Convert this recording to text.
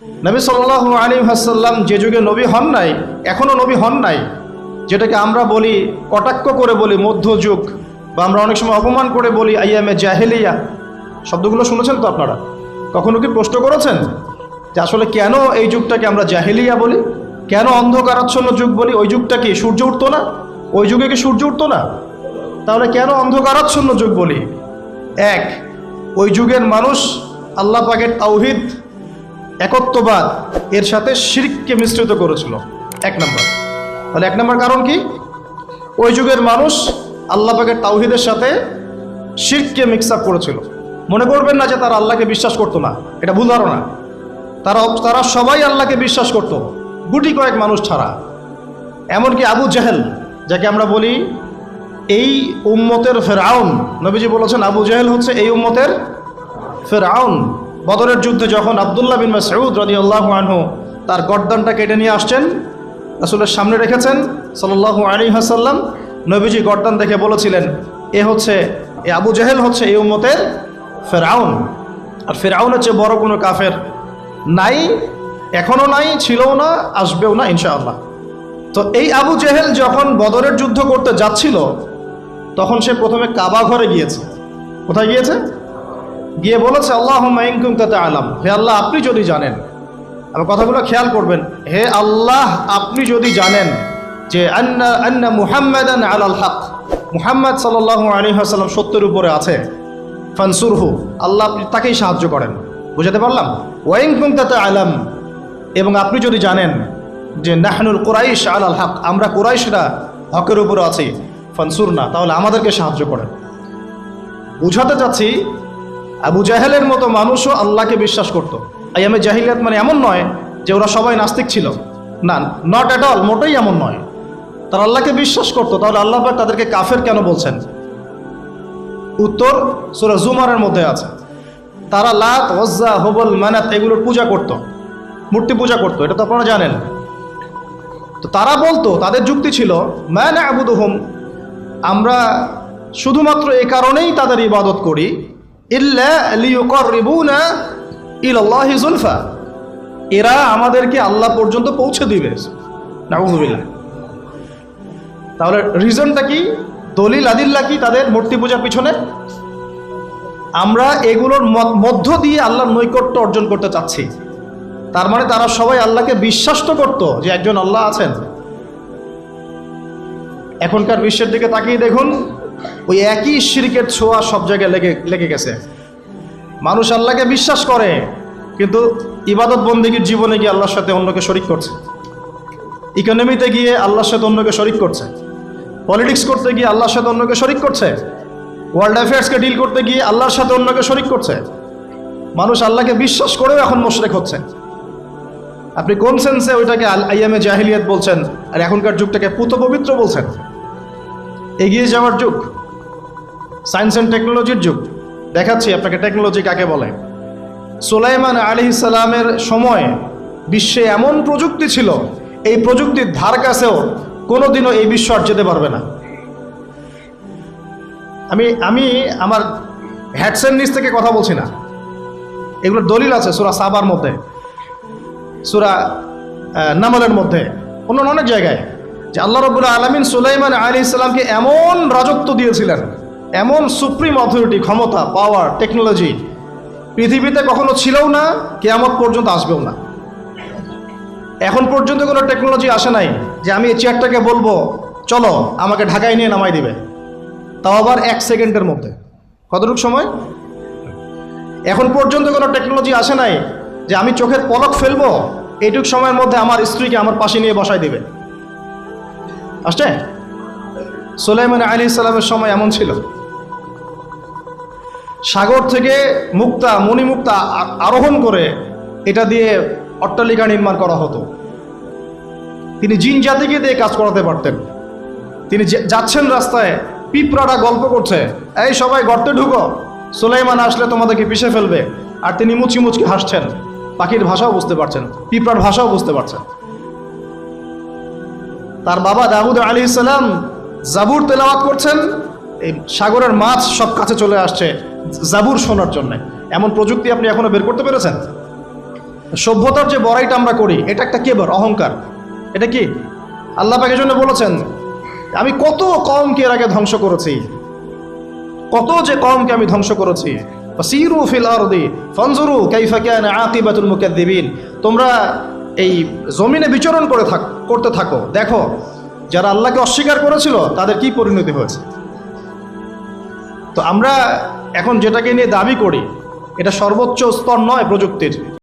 নবী সাল্লাহ আলী হাসাল্লাম যে যুগে নবী হন নাই এখনও নবী হন নাই, যেটাকে আমরা বলি কটাক্ষ করে বলি মধ্যযুগ, বা আমরা অনেক সময় অপমান করে বলি আইয়ামে জাহেলিয়া। শব্দগুলো শুনেছেন তো আপনারা? কখনো কি প্রশ্ন করেছেন যে আসলে কেন এই যুগটাকে আমরা জাহেলিয়া বলি? কেন অন্ধকারাচ্ছন্ন যুগ বলি? ওই যুগটা কি সূর্য উঠতো না? ওই যুগে কি সূর্য উঠতো না? তাহলে কেন অন্ধকারাচ্ছন্ন যুগ বলি? এক, ওই যুগের মানুষ আল্লাহ পাকের তাওহিদ একত্ববাদ, এর সাথে শিরককে মিশ্রিত করেছিল। এক নম্বর। তাহলে এক নম্বর কারণ কি? ওই যুগের মানুষ আল্লাহ পাকের তাওহিদের সাথে শিরককে মিক্স আপ করেছিল। মনে করবেন না যে তারা আল্লাহকে বিশ্বাস করতো না। এটা ভুল ধারণা। তারা তারা সবাই আল্লাহকে বিশ্বাস করত। গুটি কয়েক মানুষ ছাড়া। এমনকি আবু জাহেল, যাকে আমরা বলি এই উম্মতের ফেরাউন। নবীজি বলেছেন, আবু জাহেল হচ্ছে এই উম্মতের ফেরাউন। বদরের যুদ্ধে যখন আবদুল্লাহ বিন মাসউদ রাদিয়াল্লাহু আনহু তার গর্দানটা কেটে নিয়ে আসছেন, রাসূলের সামনে রেখেছেন, সাল্লাল্লাহু আলাইহি হাসাল্লাম নবীজি গর্দান দেখে বলেছিলেন, এ হচ্ছে, এ আবু জাহেল হচ্ছে এই উম্মতের ফেরাউন। আর ফেরাউনের চেয়ে বড় কোনো কাফের। নাই এখনও নাই, ছিলও না, আসবেও না, ইনশাআল্লাহ। তো এই আবু জেহেল যখন বদরের যুদ্ধ করতে যাচ্ছিল, তখন সে প্রথমে কাবা ঘরে গিয়েছে। কোথায় গিয়েছে? গিয়ে বলেছে আল্লাহ মাইনকুম তাতে আলাম হে আল্লাহ, আপনি যদি জানেন, আমার কথাগুলো খেয়াল করবেন। হে আল্লাহ, আপনি যদি জানেন যে আন্না আন্না মুহাম্মাদান আলাল হক, মুহাম্মদ সাল্লাল্লাহু আলাইহি ওয়াসাল্লাম সত্যের উপরে আছে, ফানসুরহু, আল্লাহ আপনি তাকেই সাহায্য করেন। বুঝাতে পারলাম? ওয়াইনকুম তাতে আলাম এবং আপনি যদি জানেন যে নাহনুল কোরাইশ আলাল হক, আমরা কোরাইশরা হকের উপরে আছি, ফানসুর না, তাহলে আমাদেরকে সাহায্য করেন। বুঝাতে চাচ্ছি আবু জাহেলের মতো মানুষও আল্লাহকে বিশ্বাস করত। আইয়ামে জাহিলিয়াত মানে এমন নয় যে ওরা সবাই নাস্তিক ছিল। না নট অ্যাট অল মোটেই এমন নয়। তারা আল্লাহকে বিশ্বাস করতো, তাহলে আল্লাহ পাক তাদেরকে কাফের কেন বলছেন? উত্তর সুরা জুমারের মধ্যে আছে। তারা লাত ওজ্জা হবল, মানাত এগুলোর পূজা করত। মূর্তি পূজা করতো, এটা তো আপনারা জানেন। তো তারা বলতো, তাদের যুক্তি ছিল ম্যান আবুদুহুম আমরা শুধুমাত্র এই কারণেই তাদের ইবাদত করি ইল্লা লিয়ুকাররিবুনা ইলাল্লাহি যুলফা। এরা আমাদেরকে আল্লাহ পর্যন্ত পৌঁছে দিবে। তাহলে রিজনটা কি? দলিল আদিল্লা কি তাদের মূর্তি পূজার পিছনে? আমরা এগুলোর মধ্য দিয়ে আল্লাহর নৈকট্য অর্জন করতে চাচ্ছি। তার মানে তারা সবাই আল্লাহকে বিশ্বাস তো করতো যে একজন আল্লাহ আছেন। এখনকার বিশ্বের দিকে তাকিয়ে দেখুন ওই একই শিরকের ছোঁয়া সব জায়গায় লেগে লেগে গেছে। মানুষ আল্লাহকে বিশ্বাস করে, কিন্তু ইবাদত বন্দীগীর জীবনে গিয়ে আল্লাহর সাথে অন্যকে শরিক করছে। ইকোনমিতে গিয়ে আল্লাহর সাথে অন্যকে শরিক করছে। পলিটিক্স করতে গিয়ে আল্লাহর সাথে অন্যকে শরিক করছে। ওয়ার্ল্ড অ্যাফেয়ার্সকে ডিল করতে গিয়ে আল্লাহর সাথে অন্যকে শরিক করছে। মানুষ আল্লাহকে বিশ্বাস করেও এখন মোশরেক হচ্ছে। আপনি কোন সেন্সে ওইটাকে আইয়ামে জাহিলিয়াত বলছেন, আর এখনকার যুগটাকে পুত পবিত্র বলছেন? এগিয়ে যাওয়ার যুগ। সায়েন্স অ্যান্ড টেকনোলজির যুগ। দেখাচ্ছি আপনাকে টেকনোলজি কাকে বলে। সোলাইমান আলি সালামের সময় বিশ্বে এমন প্রযুক্তি ছিল, এই প্রযুক্তির ধার কাছেও কোনোদিনও এই বিশ্ব আর যেতে পারবে না। আমি আমি আমার হ্যাডসেট নিচ থেকে কথা বলছি না। এগুলোর দলিল আছে সুরা সাবার মধ্যে, সুরা নামলের মধ্যে অন্য অনেক জায়গায়। যে আল্লাহ রবুল্লাহ আলমিন সুলাইমান আলী ইসলামকে এমন রাজত্ব দিয়েছিলেন, এমন সুপ্রিম অথরিটি, ক্ষমতা পাওয়ার টেকনোলজি পৃথিবীতে কখনো ছিলও না, কেয়ামত পর্যন্ত আসবেও না। এখন পর্যন্ত কোনো টেকনোলজি আসে নাই যে আমি এই চেয়ারটাকে বলব, চলো, আমাকে ঢাকায় নিয়ে নামাই দিবে। তাও আবার এক সেকেন্ডের মধ্যে। কতটুকু সময়? এখন পর্যন্ত কোনো টেকনোলজি আসে নাই যে আমি চোখের পলক ফেলব, এইটুক সময়ের মধ্যে আমার স্ত্রীকে আমার পাশে নিয়ে বসাই দিবে। আসছে? সুলাইমান আলী ইসলামের সময় এমন ছিল। সাগর থেকে মুক্তা, মণিমুক্তা আরোহণ করে এটা দিয়ে অট্টালিকা নির্মাণ করা হতো। তিনি জিন জাতিকে দিয়ে কাজ করাতে পারতেন। তিনি যাচ্ছেন রাস্তায়, পিঁপড়াটা গল্প করছে, এই সবাই গর্তে ঢুকো, সুলাইমান আসলে তোমাদেরকে পিষে ফেলবে। আর তিনি মুচকি মুচকি হাসছেন। পাখির ভাষাও বুঝতে পারছেন, পিঁপড়ার ভাষাও বুঝতে পারছেন। তার বাবা দাউদ আলী ইসলাম জাবুর তেলাওয়াত করছেন। এই সাগরের মাছ সব কাছে চলে আসছে জাবুর শোনার জন্য। এমন প্রযুক্তি আপনি এখনও বের করতে পেরেছেন? সভ্যতার যে বড়াইটা আমরা করি, এটা একটা কেবর, অহংকার। এটা কি? আল্লাহ পাকের জন্য বলেছেন, আমি কত কমকে এর আগে ধ্বংস করেছি। কত যে কমকে আমি ধ্বংস করেছি। সিরু ফিল আরদি, ফনজুরু কাইফা কানা আকিবাতুল মুকাদ্দিবিন। তোমরা এই জমিনে বিচরণ করে থাক, করতে থাকো। দেখো, যারা আল্লাহকে অস্বীকার করেছিল, তাদের কি পরিণতি হয়েছে? তো আমরা এখন যেটাকে নিয়ে দাবি করি, এটা সর্বোচ্চ স্তর নয় প্রযুক্তির।